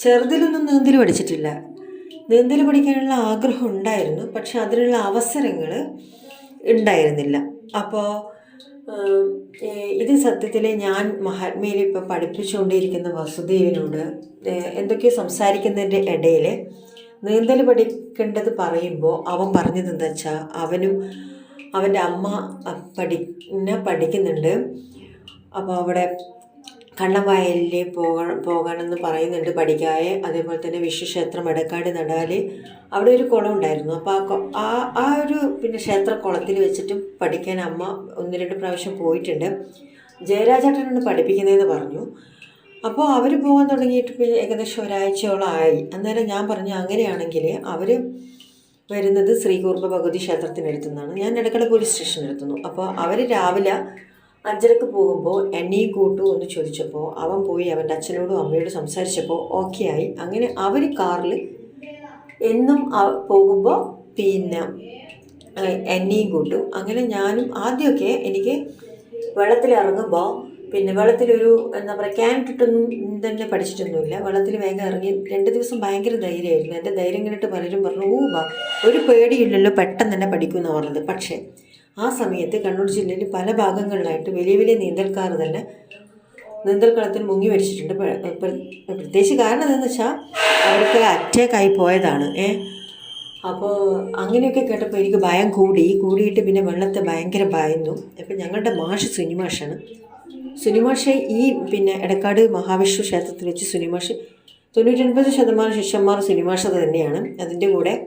ചെറുതിലൊന്നും നീന്തൽ പഠിച്ചിട്ടില്ല. നീന്തൽ പഠിക്കാനുള്ള ആഗ്രഹം ഉണ്ടായിരുന്നു. പക്ഷെ അതിനുള്ള അവസരങ്ങൾ ഉണ്ടായിരുന്നില്ല. അപ്പോൾ ഇത് സത്യത്തിൽ ഞാൻ മഹാത്മയിൽ ഇപ്പോൾ പഠിപ്പിച്ചുകൊണ്ടിരിക്കുന്ന വസുദേവിനോട് എന്തൊക്കെയോ സംസാരിക്കുന്നതിന്റെ ഇടയിൽ നീന്തൽ പഠിക്കേണ്ടത് പറയുമ്പോൾ അവൻ പറഞ്ഞത് എന്താ വെച്ചാൽ അവനും അവന്റെ അമ്മ പഠി പഠിക്കുന്നുണ്ട്. അപ്പോൾ അവിടെ കണ്ണവയലിൽ പോക പോകണമെന്ന് പറയുന്നുണ്ട് പഠിക്കാതെ അതേപോലെ തന്നെ വിശ്വക്ഷേത്രം എടക്കാട് നടാൽ അവിടെ ഒരു കുളം ഉണ്ടായിരുന്നു അപ്പോൾ ആ ആ ഒരു പിന്നെ ക്ഷേത്ര കുളത്തിൽ വെച്ചിട്ടും പഠിക്കാൻ അമ്മ ഒന്ന് രണ്ട് പ്രാവശ്യം പോയിട്ടുണ്ട്. ജയരാജേട്ടനാണ് പഠിപ്പിക്കുന്നതെന്ന് പറഞ്ഞു. അപ്പോൾ അവർ പോകാൻ തുടങ്ങിയിട്ട് പിന്നെ ഏകദേശം ഒരാഴ്ചയോളം ആയി. അന്നേരം ഞാൻ പറഞ്ഞു അങ്ങനെയാണെങ്കിൽ അവർ വരുന്നത് ശ്രീകൂർമ്മ ഭഗവതി ക്ഷേത്രത്തിനടുത്തു നിന്നാണ് ഞാൻ ഇടക്കട പോലീസ് സ്റ്റേഷനിലെത്തുന്നു അപ്പോൾ അവർ രാവിലെ അഞ്ചരക്ക് പോകുമ്പോൾ എന്നെ കൂട്ടു എന്ന് ചോദിച്ചപ്പോൾ അവൻ പോയി അവന്റെ അച്ഛനോടും അമ്മയോടും സംസാരിച്ചപ്പോൾ ഓക്കെ ആയി. അങ്ങനെ അവർ കാറിൽ എന്നും പോകുമ്പോൾ പിന്നെ എന്നെയും കൂട്ടും. അങ്ങനെ ഞാനും ആദ്യമൊക്കെ എനിക്ക് വെള്ളത്തിൽ ഇറങ്ങുമ്പോൾ പിന്നെ വെള്ളത്തിലൊരു എന്താ പറയുക ക്യാൻ ഇട്ടിട്ടൊന്നും തന്നെ പഠിച്ചിട്ടൊന്നുമില്ല. വെള്ളത്തിൽ വേഗം ഇറങ്ങി രണ്ട് ദിവസം ഭയങ്കര ധൈര്യമായിരുന്നു. എന്റെ ധൈര്യം കണ്ടിട്ട് പലരും പറഞ്ഞു ഓ ഒരു പേടിയില്ലല്ലോ പെട്ടെന്ന് തന്നെ പഠിക്കുമെന്ന് പറഞ്ഞത്. പക്ഷേ ആ സമയത്ത് കണ്ണൂർ ജില്ലയിൽ പല ഭാഗങ്ങളിലായിട്ട് വലിയ വലിയ നീന്തൽക്കാർ തന്നെ നീന്തൽക്കളത്തിൽ മുങ്ങി മരിച്ചിട്ടുണ്ട്. പ്ര- പ്ര- പ്രത്യേകിച്ച് കാരണം എന്താണെന്ന് വെച്ചാൽ അവർക്ക് അറ്റാക്ക് ആയി പോയതാണ്. ഏ? അപ്പോൾ അങ്ങനെയൊക്കെ കേട്ടപ്പോൾ എനിക്ക് ഭയം കൂടി. കൂടിയിട്ട് പിന്നെ വെള്ളത്തെ ഭയങ്കര ഭയന്നു. അപ്പം ഞങ്ങളുടെ മാഷ് സുനിമാഷാണ് സുനിമാഷ് ഈ പിന്നെ എടക്കാട് മഹാവിഷ്ണു ക്ഷേത്രത്തിൽ വെച്ച് സുനിമാഷ് തൊണ്ണൂറ്റൊൻപത് ശതമാനം ശിഷ്യന്മാർ സുനിമാഷത് തന്നെയാണ്. അതിന്റെ കൂടെ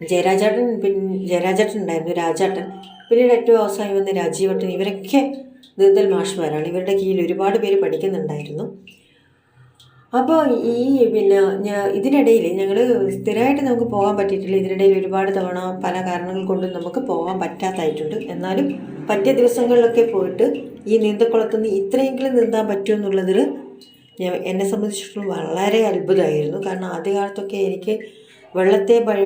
ജയരാജാട്ടൻ പിന്നെ ജയരാജാട്ടൻ ഉണ്ടായിരുന്നു രാജാട്ടൻ. പിന്നീട് ഏറ്റവും അവസാനം വന്ന രാജീവട്ടൻ ഇവരൊക്കെ നീന്തൽ മാഷ്മാരാണ്. ഇവരുടെ കീഴിൽ ഒരുപാട് പേര് പഠിക്കുന്നുണ്ടായിരുന്നു. അപ്പോൾ ഈ പിന്നെ ഞാൻ ഇതിനിടയിൽ ഞങ്ങൾ സ്ഥിരമായിട്ട് നമുക്ക് പോകാൻ പറ്റിയിട്ടില്ല. ഇതിനിടയിൽ ഒരുപാട് തവണ പല കാരണങ്ങൾ കൊണ്ടും നമുക്ക് പോകാൻ പറ്റാത്തായിട്ടുണ്ട്. എന്നാലും പറ്റിയ ദിവസങ്ങളിലൊക്കെ പോയിട്ട് ഈ നീന്തക്കുളത്തുനിന്ന് ഇത്രയെങ്കിലും നീന്താൻ പറ്റുമെന്നുള്ളതിൽ ഞാൻ എന്നെ സംബന്ധിച്ചിടത്തോളം വളരെ അത്ഭുതമായിരുന്നു. കാരണം ആദ്യകാലത്തൊക്കെ എനിക്ക് വെള്ളത്തെ